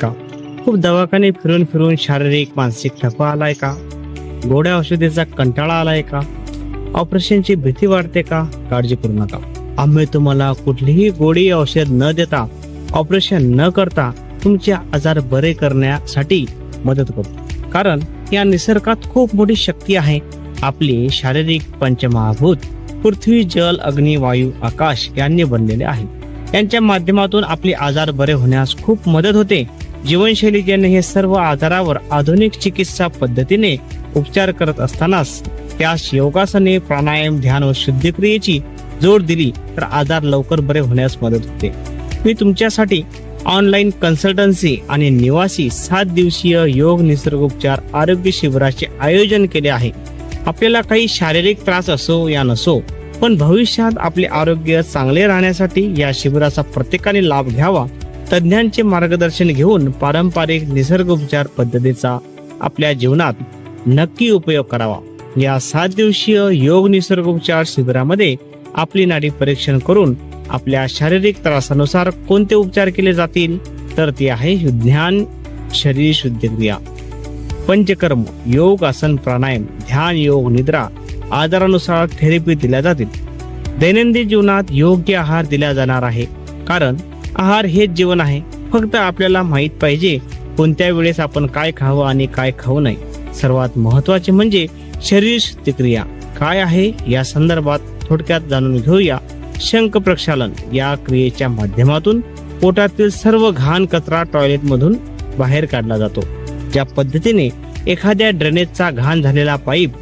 का? खूप दवाखाने फिरून फिरून शारीरिक मानसिक थकवा आलाय का? गोड्या औषधीचा कंटाळा आलाय का? ऑपरेशनची भीती वाढते का? काळजी करू नका आम्ही तुम्हाला कुठलीही गोडी औषध न देता ऑपरेशन न करता तुमचे आजार बरे करण्यासाठी मदत करू. कारण या निसर्गात खूप मोठी शक्ती आहे. आपली शारीरिक पंचमहाभूत पृथ्वी जल अग्नी वायू आकाश यांनी बनलेले आहे. यांच्या माध्यमातून आपले आजार बरे होण्यास खूप मदत होते. जीवनशैलीने हे सर्व आजारावर आधुनिक चिकित्सा पद्धतीने उपचार करत असतानाच त्यास योगासने प्राणायाम ध्यान व शुद्धक्रियेची जोड दिली तर आजार लवकर बरे होण्यास मदत होते. मी तुमच्यासाठी ऑनलाईन कन्सल्टन्सी आणि निवासी सात दिवसीय योग निसर्गोपचार आरोग्य शिबिराचे आयोजन केले आहे. आपल्याला काही शारीरिक त्रास असो या नसो पण भविष्यात आपले आरोग्य चांगले राहण्यासाठी या शिबिराचा प्रत्येकाने लाभ घ्यावा तज्ज्ञांचे मार्गदर्शन घेऊन पारंपरिक निसर्गोपचार पद्धतीचा आपल्या जीवनात नक्की उपयोग करावा. या सात दिवसीय योग निसर्गोपचार शिबिरामध्ये आपली नाडी परीक्षण करून आपल्या शारीरिक त्रासानुसार कोणते उपचार केले जातील? तर ते आहे ध्यान शरीर शुद्धक्रिया. पंचकर्म योग आसन प्राणायाम ध्यान योग निद्रा आजारानुसार थेरपी दिल्या जातील. दैनंदिन जीवनात योग्य आहार दिला जाणार आहे. कारण आहार हेच जीवन आहे. फक्त आपल्याला माहीत पाहिजे कोणत्या वेळेस आपण काय खावं आणि काय खाऊ नये. सर्वात महत्त्वाचे म्हणजे शरीर प्रतिक्रिया काय आहे? या संदर्भात थोडक्यात जाणून घेऊया. शंख प्रक्षालन या क्रियेच्या माध्यमातून पोटातील सर्व घाण कचरा टॉयलेट मधून बाहेर काढला जातो. ज्या पद्धतीने एखाद्या ड्रेनेजचा घाण झालेला पाईप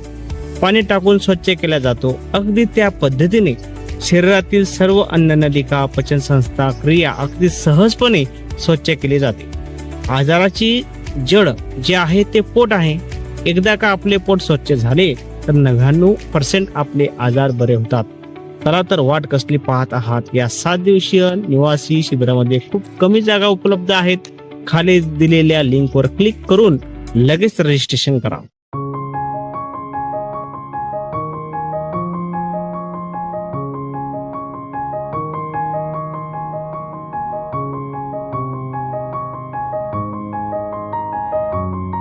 पाणी टाकून स्वच्छ केला जातो अगदी त्या पद्धतीने शरीरातील सर्व अन्ननलिका पचन संस्था क्रिया अगदी सहजपणे स्वच्छ केली जाते. आजाराची जड जे आहे ते पोट आहे. एकदा का आपले पोट स्वच्छ झाले तर नव्याण्णव पर्सेंट आपले आजार बरे होतात. चला तर वाट कसली पाहत आहात. या सात दिवसीय निवासी शिबिरामध्ये खूप कमी जागा उपलब्ध आहेत. खाली दिलेल्या लिंकवर क्लिक करून लगेच रजिस्ट्रेशन करा.